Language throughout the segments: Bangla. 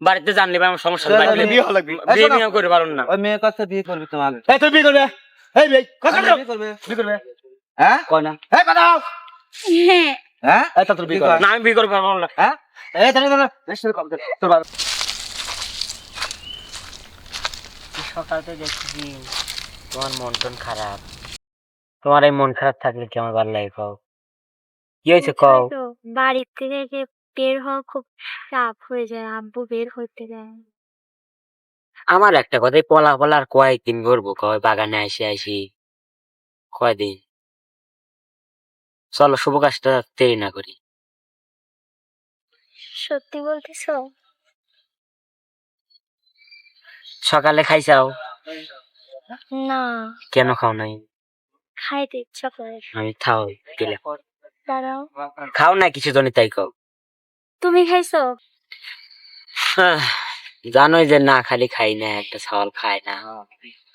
বাড়িতে জানলে ভাই আমার সমস্যা পারুন না। কাছে বিয়ে করবি তোমার বিয়ে করবে? এই বিয়ে করবে। বিয়ে করবে? হ্যাঁ? কয় না। এই কথা হ্যাঁ। হ্যাঁ? এই তা তোর বিয়ে কর না আমি বিয়ে করব না। হ্যাঁ? এই দাঁড়া দাঁড়া নেক্সট কম তোর বাবা সকালতে দেখছি তোমার মন টন খারাপ। তোমার এই মন খারাপ থাকলে কি আমার ভালো লাগে কও? কি হয়েছে কও? তো বাড়ির থেকে যে বের হওয়া খুব চাপ হয়ে যায় আব্বু বের হতে দেয় না। আমার একটা কথাই পলা পলা আর কয়েকদিন করব কয় বাগানে আসি আসি কয়দিন? চলো শুভ কাজটা দেরি না করি। সত্যি বলতেছো? সকালে খাইছাও? না। কেন খাও নাই? খাইতে ইচ্ছা করে আমি খাও গেলে দাঁড়াও। খাও না কিছু জনই তাই খাও তুমি খাইছো? জানোই যে না খালি খাই না একটা চাওয়াল খাই না।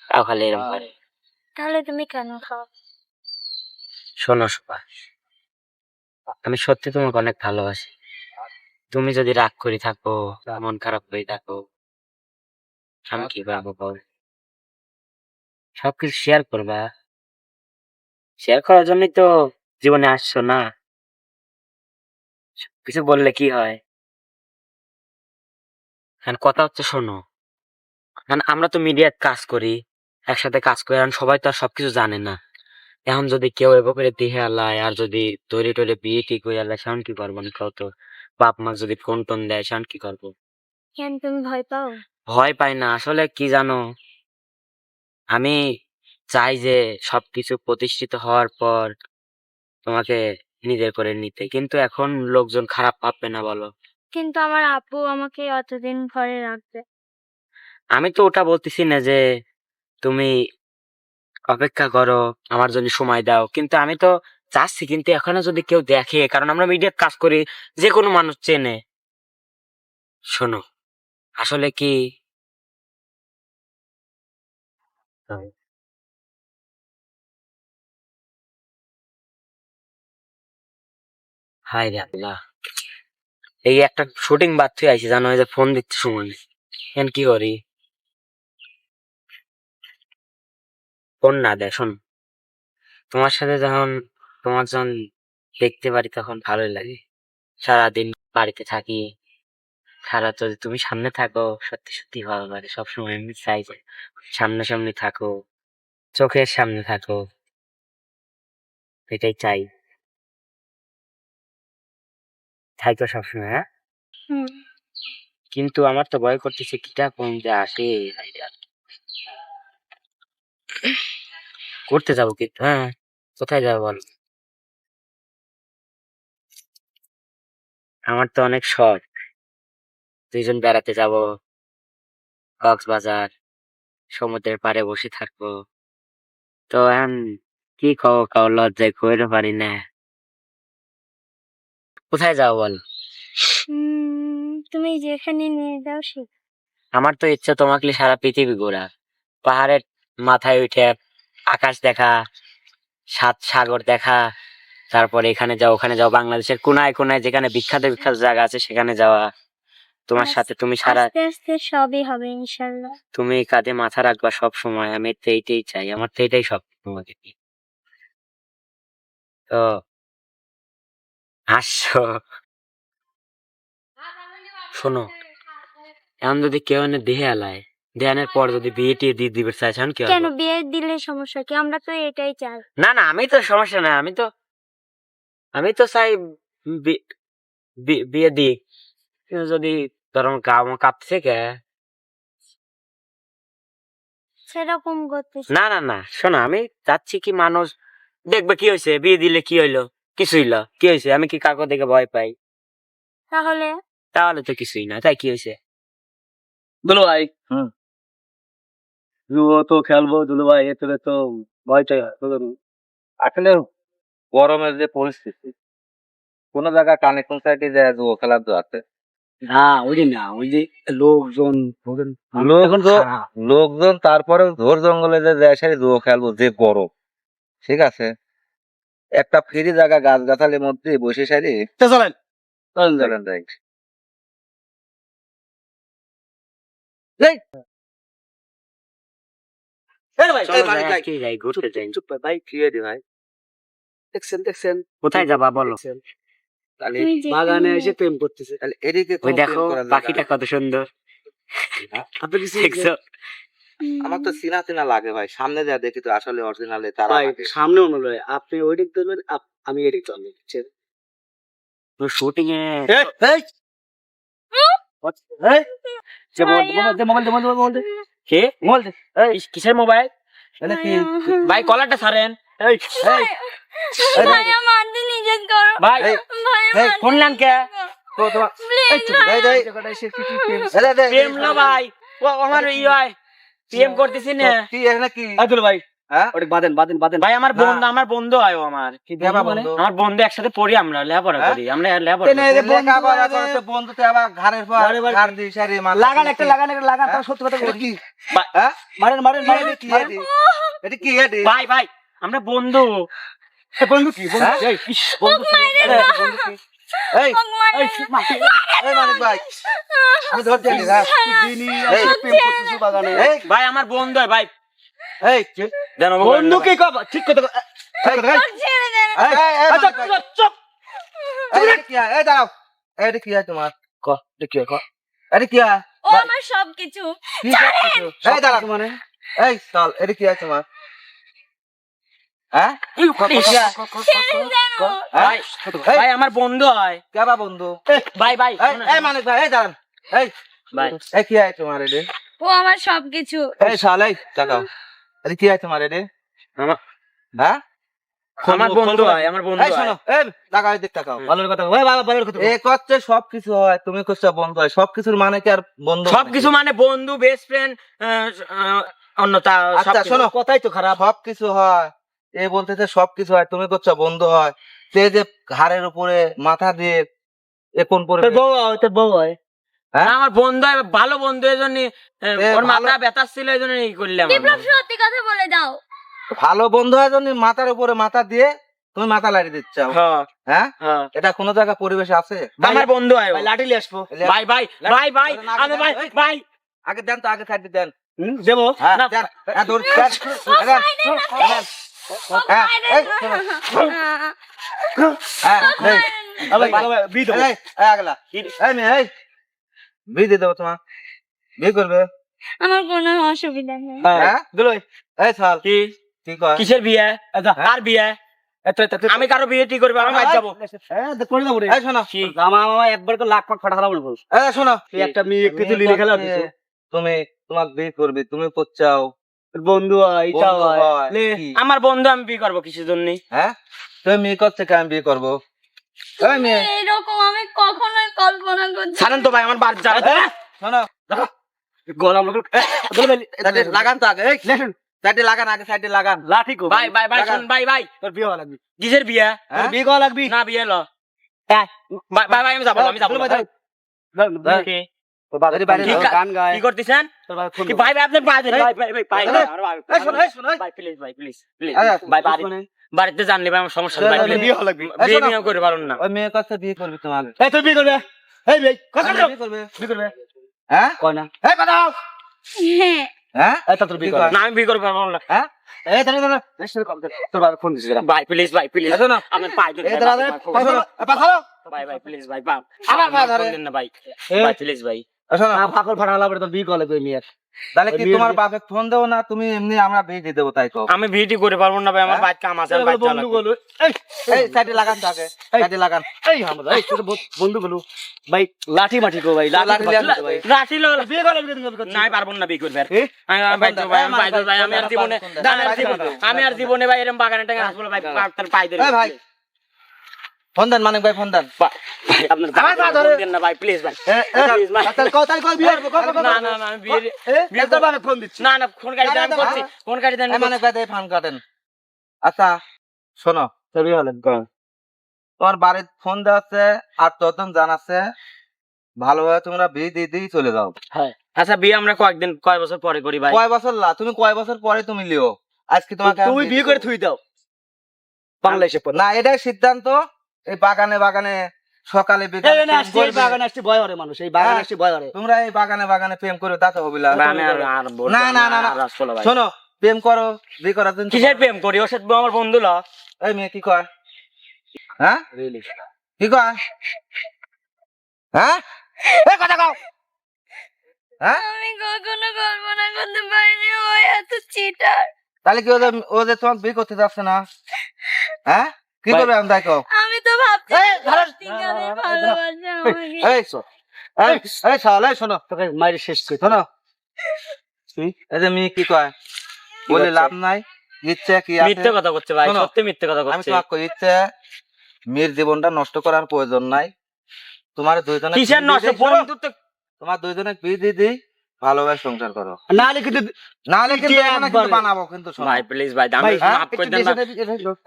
তাও খালি এরকম করে। তাহলে তুমি কেন খাও? শোনো সুভাষ আমি সত্যি তোমাকে অনেক ভালোবাসি। তুমি যদি রাগ করে থাকো মন খারাপ হয়ে থাকো আমি কি পারব বল? সবকিছু শেয়ার করবা। শেয়ার করার জন্যই তো জীবনে আসছো না। কিছু বললে কি হয়? এখন কথা হচ্ছে শোনো। এখন আমরা তো মিডিয়াত কাজ করি একসাথে কাজ করি এখন সবাই তো আর সবকিছু জানে না। এখন যদি কেউ এবার করে দেহে আলায় আর যদি তৈরি টৈরি বিয়ে ঠিক হয়ে আলায় সেমন কি করব? না কত বাপ মা যদি ফোন টোন দেয় সেমন কি করব? কেন তুমি ভয় পাও? ভয় পাই না আসলে কি জানো? আমি চাই যে সবকিছু প্রতিষ্ঠিত হওয়ার পর তোমাকে নিজের করে নিতে। কিন্তু এখন লোকজন খারাপ পাবে না বলো। কিন্তু আমার আপু আমাকে অতদিন ঘরে রাখবে। আমি তো ওটা বলতেছি না যে তুমি অপেক্ষা করো আমার জন্য সময় দাও। কিন্তু আমি তো চাচ্ছি কিন্তু এখনও যদি কেউ দেখে কারণ আমরা মিডিয়ার কাজ করি যে কোনো মানুষ চেনে। শোনো আসলে কি? হাই রে এই একটা শুটিং বাদ থেকে আইছি, জানো যে ফোন দিতে সময় নেই এখন কি করি? ফোন না দেয়, শোন। তোমার সাথে যখন তোমার যখন দেখতে পারি তখন ভালোই লাগে। সারাদিন বাড়িতে থাকি। সারা যদি তুমি সামনে থাকো, সত্যি সত্যি ভালো লাগে। সবসময় এমনি চাই যে সামনাসামনি থাকো, চোখের সামনে থাকো। এটাই চাই। থাকো সবসময় হ্যাঁ? কিন্তু আমার তো ভয় করতেছে কিটা কোন যে আসে? করতে যাব কিন্তু হ্যাঁ কোথায় যাব বল? আমার তো অনেক শখ। দুইজন বেড়াতে যাব কক্সবাজার সমুদ্রের পাড়ে বসে থাকব। তো এখন কি কও কাও লজ্জায় কইতে পারি না। কোথায় যাও বল? তুমি যেখানে নিয়ে যাও সে আমার তো ইচ্ছা তোমাকে সারা পৃথিবী ঘোরা। পাহাড়ের মাথায় উঠে আকাশ দেখা সাত সাগর দেখা তারপরে এখানে যাও ওখানে যাও বাংলাদেশের কোনায় কোনায় যেখানে বিখ্যাত বিখ্যাত জায়গা আছে সেখানে যাওয়া। তোমার সাথে তুমি সারা আস্তে আস্তে সবই হবে ইনশাল্লাহ তুমি কাঁধে মাথা রাখবা সব সময় আমি তো এইটাই চাই আমার তো এটাই সব তোমাকে। তো শোনো এখন যদি কেউ এনে দেহে আলায় দেহানের পর যদি বিয়ে টিয়ে দিয়ে দিবে চাইছেন কি কেন বিয়ে দিলে সমস্যা কি? আমরা তো এটাই চাই। না না আমি তো সমস্যা নাই আমি তো আমি তো চাই বিয়ে যদি গা কাঁপছে কে? সেরকম করতে না না না শোনো আমি চাচ্ছি কি মানুষ দেখবে কি হয়েছে বিয়ে দিলে কি হইল? কিছু হইল কি হয়েছে? আমি কি কাকো দেখে ভয় পাই? তাহলে? তাহলে তো কিছুই না। তাই কি হয়েছে? দুলু ভাই। হুম। জুয়ো তো খেলব দুলু ভাই এতে তো ভয়টাই আসলে গরমের যে পরিস্থিতি কোন জায়গায় কানেকশন সাইডে যায় জুয়ো খেলার তো আছে। না ওই যে না ওই যে লোকজন লোকজন লোকজন লোকজন তারপরে ঝোর জঙ্গলে যে যায় সেই জুয়ো খেলব যে গরম। ঠিক আছে? একটা ফ্রি জায়গা গাছ গাছালের মধ্যে বসে সারি। চলেন। চলেন চলেন। যাই। কোথায় যাবা বলো? বাগানে এসে প্রেম করতেছে। এদিকে দেখো পাখিটা কত সুন্দর। আপনি কিছু দেখছ? আমার তো চিনা চিনা লাগে ভাই। সামনে যা দেখি তো আসলে অরিজিনালে তারা ভাই সামনে অন্য লয় আপনি ওই দিক ধরবেন আমি এদিক ধরবেন? শুটিং এ এই, এই। এই, যে মোবাইল দে, মোবাইল দে, মোবাইল দে, মোবাইল দে, কে? মোবাইল দে। এই, কিসের মোবাইল? ভাই কলারটা মারতে শুনলেন কে? ভাই ও আমার ই হয় প্রেম করতেছি না কি এখানে কি এই, দুলু ভাই, হ্যাঁ ওটা বাদেন, বাদেন, বাদেন। ভাই আমার বন্ধু আমার বন্ধু ও আমার কি দেবা বন্ধু মানে? আমার বন্ধু একসাথে পড়ি আমরা লেখাপড়া হ্যাঁ? করি আমরা লেখাপড়া তেনে করি। রে বন্ধু লেখাপড়া আবার ঘাড়ের পর ঘাড়ে সারি মাথা লাগান একটা লাগান একটা লাগান হ্যাঁ? তার সত্যি কথা বলি কি হ্যাঁ মারেন মারেন মারেন কি মারেন। এটি? এটা কি এটি? ভাই ভাই আমরা বন্ধু এ, বন্ধু কি বন্ধু হ্যাঁ? এই, বন্ধু কি? এই এই, না। এই মানিক ভাই আমি ধরতে আনি, হ্যাঁ। দিনই এই, প্রেম করতেছে বাগানে। এই ভাই আমার বন্ধু ভাই এই জানো বন্ধু কি কব ঠিক কথা ঠিক কথা দেন এই, এই, আচ্ছা, চুপ, চুপ। এই, কি হয়? এই দাঁড়াও এই, কি হয় তোমার ক, দেখি, ক। এটা কি হয় ও আমার সব কিছু? এই দাঁড়াও মানে এই চল এটা কি হয় তোমার হ্যাঁ ভাই এই, আমার বন্ধু হয়। কেবা বন্ধু? ভাই ভাই এই, এই ভাই এই দাঁড়ান। এই। ভাই। এই কি হয় তোমার এটা ও আমার সবকিছু। এই শাল তাকাও। এটা কি হয় তোমার এটা আমার- হ্যাঁ? আমার বন্ধু হয় আমার বন্ধু এই শোনো এই তাকাও এদিক তাকাও। ভালোর কথা কও। বাবা ভালোর কথা এ করছে সবকিছু হয় তুমি করছ বন্ধু হয়। সবকিছুর মানে কি আর বন্ধু সবকিছু মানে বন্ধু বেস্ট ফ্রেন্ড অন্য তা আচ্ছা শোনো। কথাই তো খারাপ। সবকিছু হয়। এ বলতেছে সবকিছু হয় তুমি করছ বন্ধু হয়। সে যে ঘাড়ের উপরে মাথা দিয়ে এ কোন পরে বউ হয় তোর বউ হয়। হ্যাঁ? আমার বন্ধু হয় ভালো বন্ধু এই জন্য ওর মাথা ব্যথা ছিল এই জন্য এই করলাম বিপ্লব সত্যি কথা বলে দাও। ভালো বন্ধু হয় জন্য মাথার উপরে মাথা দিয়ে তুমি মাথা লাড়ি দিচ্ছ। হ্যাঁ, হ্যাঁ? হ্যাঁ। এটা কোনো জায়গা পরিবেশ আছে? আমার বন্ধু হয় লাঠি আসব। ভাই ভাই ভাই ভাই ভাই ভাই আগে দেন তো আগে সাইড দেন। দেবো। হ্যাঁ। দেন। আমার কিসের বিয়ে কার বিয়ে আমি কারও বিয়ে ঠিক করব আমি যাব করে দেবো রে শোনো কি? মামা মামা একবার তো লাখ পাক ফাটা খালাম বল এই শোনো একটা মেয়ে তুমি তোমার বিয়ে করবে, তুমি করছাও বন্ধু হয় এটা বন্ধু হয়। হয়। লে কি? আমার বন্ধু আমি বিয়ে করব কিসের জন্য? হ্যাঁ? তুমি মেয়ে করছে কে আমি বিয়ে করব। মেয়ে। এরকম আমি কখনোই কল্পনা করছি ছাড়েন তো ভাই আমার বাড়ি যাবে। শোনো। গলা আমরা সাইডে লাগান তো আগে এই। সাইডে লাগান আগে সাইডে লাগান। লাঠি কো। ভাই ভাই ভাই। শুন ভাই ভাই। তোর বিয়ে হওয়া লাগবে। কিসের বিয়ে? হ্যাঁ? বিয়ে করা লাগবি। না বিয়ে লো ভাই ভাই ভাই, আমি যাব না, আমি যাব না। হ্যাঁ। কি? তোর বাড়ি বাড়ি কি কা- গান গায়। কি করতেছেন? ভাই ভাই আপনি পাই দেন এই, ভাই ভাই ভাই ভাই-। ভাই প্লিজ ভাই প্লিজ প্লিজ ভাই বাড়িতে জানলে ভাই আমার সমস্যা ভাই বিয়ে লাগবে বিয়ে নিয়ে করে পারুন না। ওই মেয়ে করছে বিয়ে করবি তোমার এই তুই বিয়ে করবে? এই ভাই কথা বিয়ে করবে? বিয়ে করবে? হ্যাঁ? কয় না? এই কথা হ্যাঁ। হ্যাঁ? এই তো তোর বিয়ে কর। না আমি বিয়ে করে পারব না। এই তাহলে তাহলে নেক্সট কল তোর বাবা ফোন দিছিস ভাই প্লিজ ভাই প্লিজ এই আমি পাই দেন এই দাঁড়া দাঁড়া, ভাই, দাও। ভাই ভাই প্লিজ ভাই বাপ আমার পা ধরে। না ভাই। ভাই প্লিজ ভাই। না ফাকল মেয়ের তাহলে কি তোমার বাপে ফোন দেবো না? তুমি এমনি আমরা দিয়ে দেবো তাই আমি বিয়েটি করে পারব না ভাই আমার হ্যাঁ? বাইক কাম আছে বাইক বন্ধু চালাবো। বলো। এই এই সাইডে লাগান তো সাইডে লাগান। এই আমরা এই তোর বন্ধু বলো। ভাই লাঠি মাটি কো ভাই লাঠি লাঠি ভাই। লো নাই পারব না বিয়ে করবে আর। আমি আমি বাইক ভাই, আমি বাইক ভাই, আমি আর জীবনে আমি আর জীবনে আমি আর জীবনে ভাই এরকম বাগানে টাকা আসব ভাই তার পাই দেবে ভাই। ফোন দেন মানিক ভাই ফোন দেন আপনার আমার দেন না ভাই প্লিজ ভাই এ, এ, ভাই। তাহলে কও বিয়ে করব, কও, কও, কও। না না না আমি বিয়ে বিয়ে তোর বাবা ফোন দিচ্ছি। না না ফোন গাড়ি দেন না, না, করছি। ফোন গাড়ি দেন মানিক ভাই ফোন কাটেন। আচ্ছা শোনো তোমার বাড়ির ফোন দেওয়া আর ততন জানাচ্ছে ভালোভাবে তোমরা বিয়ে দিয়ে দিয়ে চলে যাও। আচ্ছা বিয়ে আমরা কয়েকদিন কয় বছর পরে করি ভাই? কয় বছর লা তুমি কয় বছর পরে তুমি লিও। আজকে তোমাকে তুমি বিয়ে করে থুই দাও। বাংলাদেশে না এটাই সিদ্ধান্ত। এই বাগানে বাগানে সকালে। বাগানে আসছে ভয় হরে মানুষ এই বাগানে হ্যাঁ। ভয় হরে তোমরা এই বাগানে বাগানে প্রেম করো তা তো হবিলা না, না, না, না। শোনো প্রেম করো বিয়ে করার জন্য কিসের প্রেম করি? ওর সাথে আমার বন্ধু ল। এই মেয়ে কি কয়? হ্যাঁ? কি কয়? হ্যাঁ? এই কথা কও। হ্যাঁ? আমি কখনো কল্পনা করতে পারিনি ও এত চিটার তাহলে কি ওদের ওদের তোমার বিয়ে করতে যাচ্ছে না? হ্যাঁ? কি করবে আমি দেখো? আমি তো ভাবছি এই, শালা শোনো। তোকে মাইরে শেষ করে। শোনো। এই যে মেয়ে কি কয়? বলে লাভ নাই ইচ্ছে কি আছে? মিথ্যে কথা করছে ভাই সত্যি মিথ্যে কথা আমি করছে তোমাকে ইচ্ছে মেয়ের জীবনটা নষ্ট করার প্রয়োজন নাই। তোমার দুইজনে কিসের নষ্ট? তোমার দুইজনে বিয়ে দিয়ে দিই। ভালোভাবে সংসার করো। না হলে কিন্তু না হলে কিন্তু কিন্তু বানাবো কিন্তু ভাই প্লিজ ভাই আমি হ্যাঁ? মাফ করে দেন না।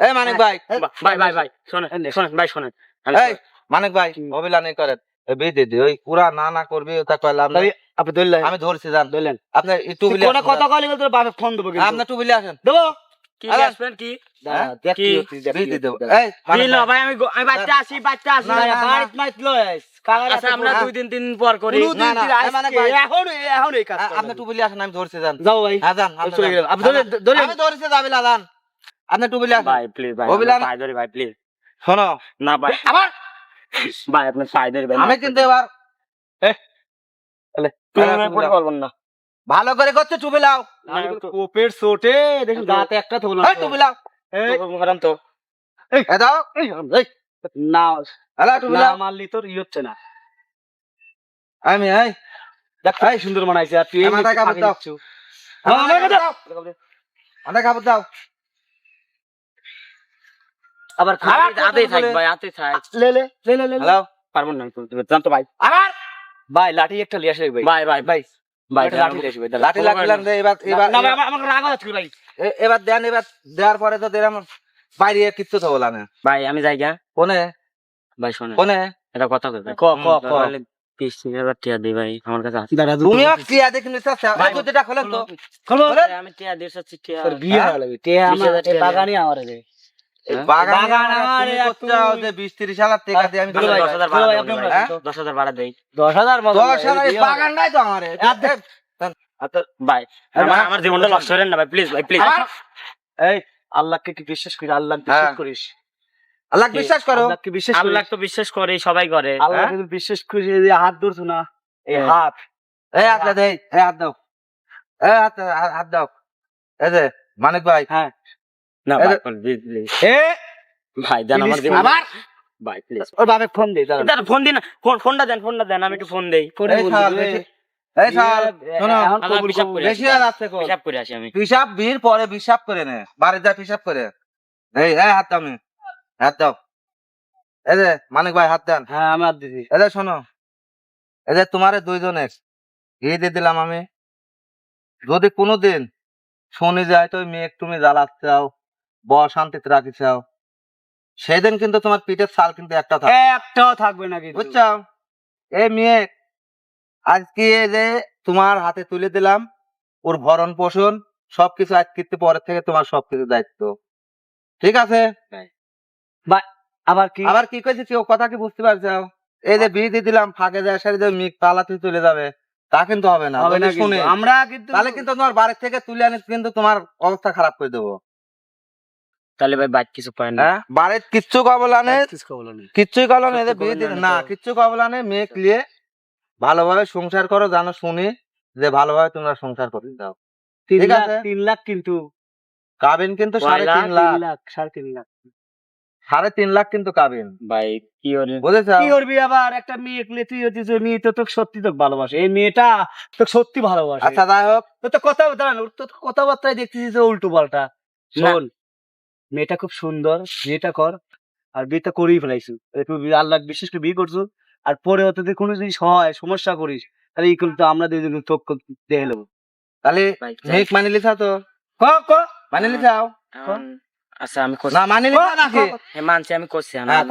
এই মানিক ভাই ভাই ভাই ভাই শোনেন শোনেন ভাই শোনেন এই মানিক ভাই অভিলানি করেন। এই বিয়ে ওই পুরা না না করবি তা কইলাম না। আপনি ধরলেন। আমি ধরছি জান। ধরলেন। আপনি একটু বিলে কোনো কথা কইলে কিন্তু তোর বাপে ফোন দেবো কিন্তু। আপনি একটু আসেন। দেবো? কি আসবেন কি? হ্যাঁ? দেখ কি? দেবো। এই ভাই, ভাই আমি আমি বাচ্চা আসি বাচ্চা আসি। বাড়িতে মাইত আচ্ছা আমরা। দুই দিন তিন দিন পর করি। কোনো না, দিন না, দিন এই আজকে, ভাই- এখন এখন এই কাজ আপনি একটু আসেন আমি ধরছি যান। যাও ভাই হ্যাঁ যান আপনি চলে যান। গেলাম। আপনি ধরে ধরে আমি ধরছি যাবিলা যান। আপনি একটু আসেন। ভাই প্লিজ ভাই অভিলান- আপনার ভাই প্লিজ শোনো। না ভাই। আবার ভাই আপনার পায়ে ধরি ভাই আমি কিন্তু এবার তুমি তুমি পড়তে যাও। না। ভালো করে করছে টুপি লাও কোপের চোটে দেখুন দাঁতে একটা এই টুপি লাও এই, তো। এ দাও। এই, এই, না এলা টুপি না মারলি তোর ই হচ্ছে না। আমি এই। দেখ এই সুন্দর মানাইছে আর তুই কাপড় দাও। দাও। আবার হাতে থাক ভাই হাতেই থাক। লে লে লে লে লে, লে। হ্যালো? পারব না আমি জানতো ভাই। আবার? ভাই লাঠি একটা লিয়ে ভাই। ভাই ভাই ভাই। লাঠি লিয়ে লাঠি লান এবার এবার না আমার আমার রাগ হচ্ছে ভাই। এবার দেন এবার দেওয়ার পরে তো দিলাম বাইরে কিচ্ছু তো বলা না। ভাই আমি যাই গা। ফোনে? ভাই শোনেন। ফোনে? এটা কথা কই ক ক ক। তাহলে তিন হাজার টিয়া দিই ভাই আমার কাছে আছে। খোলেন তো। খোলো আমি টিয়া দিয়ে টিয়া। তোর বিয়ে রে? বাগান দশ হাজার ভাড়া দেই? দশ হাজার তো আমার। ভাই আমার জীবনটা লস করেন না ভাই প্লিজ ভাই প্লিজ এই আল্লাহকে কি বিশ্বাস করি আল্লাহ হ্যাঁ। বিশ্বাস করিস। আল্লাহ বিশ্বাস করো। আল্লাহকে বিশ্বাস আল্লাহ তো বিশ্বাস করে সবাই করে আল্লাহ কিন্তু বিশ্বাস করি হাত ধরছো না এই হ্যাঁ। হাত। এই হাত দে এই হাত দাও। এই হাত হাত- দাও। এই যে মানিক ভাই। হ্যাঁ। না ভাই প্লিজ এ ভাই দেন আমার আবার ভাই প্লিজ ওর ফোন দে দাঁড়া ফোন দিন ফোন ফোনটা দেন ফোনটা দেন আমি একটু ফোন দেই। ফোনে এই শোনো, বেশি করে আসি আমি। পিসাব বীর পরে পিসাব করে নে। বাড়ি যা পিসাব করে। এই এই হাত দাও হাত দাও। এই যে মানিক ভাই হাত দেন। হ্যাঁ আমার দিদি এই যে শোনো। এই যে তোমার দুইজনের এই দিয়ে দিলাম আমি। যদি কোনোদিন শুনে যায় তো মেয়ে তুমি জ্বালাতে চাও ব শান্তিতে রাখি চাও। সেদিন কিন্তু তোমার পিঠের ছাল কিন্তু একটা থাকবে একটাও থাকবে না কিন্তু। বুঝছ? এই মেয়ে আজকে যে তোমার হাতে তুলে দিলাম ওর ভরণ পোষণ সবকিছু আজকে পরের থেকে তোমার সবকিছু দায়িত্ব। ঠিক আছে? আবার কি? আবার কি কইছি কেউ কথা কি বুঝতে পারছ? এই যে বিয়ে দিয়ে দিলাম ফাঁকে যায় সারি যে মিক পালাতে চলে যাবে তা কিন্তু হবে না হবে না শুনে। আমরা কিন্তু তাহলে কিন্তু তোমার বাড়ি থেকে তুলে আনি কিন্তু তোমার অবস্থা খারাপ করে দেবো। তাহলে ভাই বাইক কিছু পায় না হ্যাঁ? বাড়ির কিচ্ছু কবলানে কিছু খবর নেই কিচ্ছুই কবলানে সত্যি বিয়ে না। কিচ্ছু কবলানে মেয়ে নিয়ে ভালোভাবে সংসার করো জানো শুনি যে ভালোভাবে তোমরা সংসার করতে দাও। তিন ঠিক লাখ আছে। তিন লাখ কিন্তু। কাবিন কিন্তু সাড়ে তিন লাখ। লাখ সাড়ে তিন লাখ। সাড়ে তিন লাখ কিন্তু কাবিন। ভাই কি ওরে বুঝেছ? কি করবি আবার? একটা মেয়ে পেলে তুই হচ্ছিস ওই মেয়ে তো তোকে সত্যি তোকে ভালোবাসে। এই মেয়েটা তোকে সত্যি ভালোবাসে। আচ্ছা যাই হোক। তোর তো কথা দাঁড়ান ওর তো কথাবার্তায় দেখতেছিস যে উল্টো পাল্টা। শোন মেয়েটা খুব সুন্দর বিয়েটা কর আর বিয়েটা করেই ফেলাইছু। আল্লাহ বিশেষ করে বিয়ে করছ। আর পরে হতে যদি কোনো জিনিস হয় সমস্যা করিস তাহলে এই কিন্তু আমরা দুজন চোখ দেখে নেব। তাহলে মেঘ মানে লিখা তো। ক ক? মানে লিখাও। আচ্ছা আমি না মানে লিখা নাকি? হ্যাঁ, মানছি আমি করছি আমি হ্যাঁ,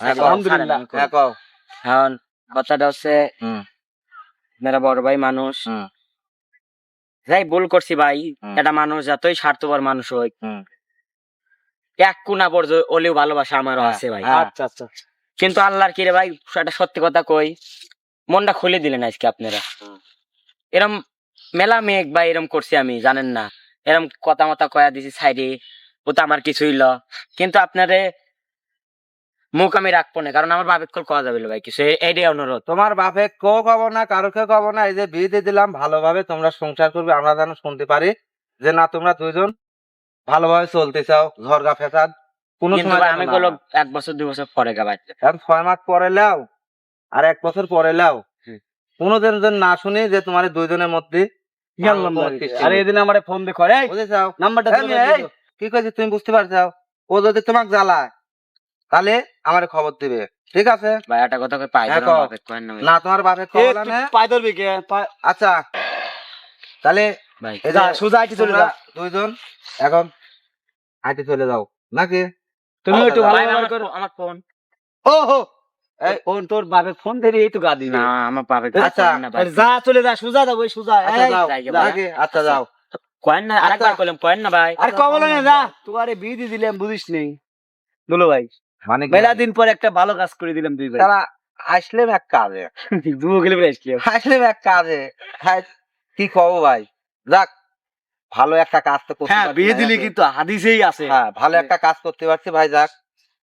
হ্যাঁ, আলহামদুলিল্লাহ। হ্যাঁ কও। এখন কথাটা হচ্ছে হুম। মেরা বড় ভাই মানুষ। হুম। যাই ভুল করছি ভাই। এটা মানুষ যতই স্বার্থপর মানুষ হোক হুম। এক কোনা পর্যন্ত ওলেও ভালোবাসা আমারও হ্যাঁ, আছে ভাই। হ্যাঁ। আচ্ছা আচ্ছা। কিন্তু আল্লাহর কি রে ভাই একটা সত্যি কথা কই মনটা খুলে দিলেন আজকে আপনারা। এরম মেলা মেঘ বা এরম করছি আমি জানেন না। এরম কথা মতা কয়া দিছি সাইডে ও তো আমার কিছুই ল। কিন্তু আপনারে মুখ আমি রাখব না কারণ আমার বাপের কল কয়া যাবে ভাই কিছু এইটাই অনুরোধ। তোমার বাপে কেউ কব না কারও কেউ কব না এই যে বিয়ে দিয়ে দিলাম ভালোভাবে তোমরা সংসার করবে আমরা যেন শুনতে পারি যে না তোমরা দুইজন ভালোভাবে চলতে চাও ঝরগা ফেসাদ। কোনো আমি বলো এক বছর দুই বছর পরে গা ভাই। এখন ছয় মাস পরে লাও আর এক বছর পরে লাও। কোনোদিন যেন না শুনি যে তোমার দুইজনের মধ্যে আরে এদিন আমারে ফোন দে করে বুঝে নাম্বারটা কি কইছি তুমি বুঝতে পারছ? ও যদি তোমাকে জ্বালায় তাহলে আমার খবর দিবে। ঠিক আছে? ভাই একটা কথা কই পাই না তোমার বাপে না ধরবি কে আচ্ছা। তাহলে ভাই সোজা আইটি চলে যা। দুইজন এখন আইতে চলে যাও। নাকি? তুমি একটু ভালো আমার করো। আমার ফোন। ও হো। ফোন তোর বাপে ফোন ধরে এই তো গা দিবি। না আমার বাপের আচ্ছা, যা চলে যা সোজা যাব ওই সোজা আচ্ছা যাও যাই আচ্ছা যাও। কয়েন না আরেকবার কইলাম কয়েন না ভাই। আরে কবল না যা তোমারে বিয়ে দিয়ে দিলাম বুঝিস নেই দুলো ভাই মানে? মেলা দিন পর একটা ভালো কাজ করে দিলাম দুই ভাই। তারা আসলেম এক কাজে। দুও গেলে বেশ কি আসলেম এক কাজে। কি কব ভাই? যাক ভালো একটা কাজ তো করতে হ্যাঁ বিয়ে দিলে কিন্তু হাদিসেই আছে। হ্যাঁ ভালো একটা কাজ করতে পারছি ভাই যাক।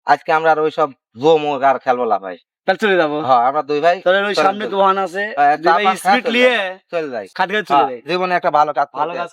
আজকে আমরা আর ওইসব জমুক আর খেলব না ভাই। তাহলে চলে যাব। হ্যাঁ আমরা দুই ভাই তাহলে ওই সামনে। দোকান আছে। হ্যাঁ, স্পিড নিয়ে চলে যাই। খাতে চলে যাই। জীবনে একটা ভালো কাজ ভালো কাজ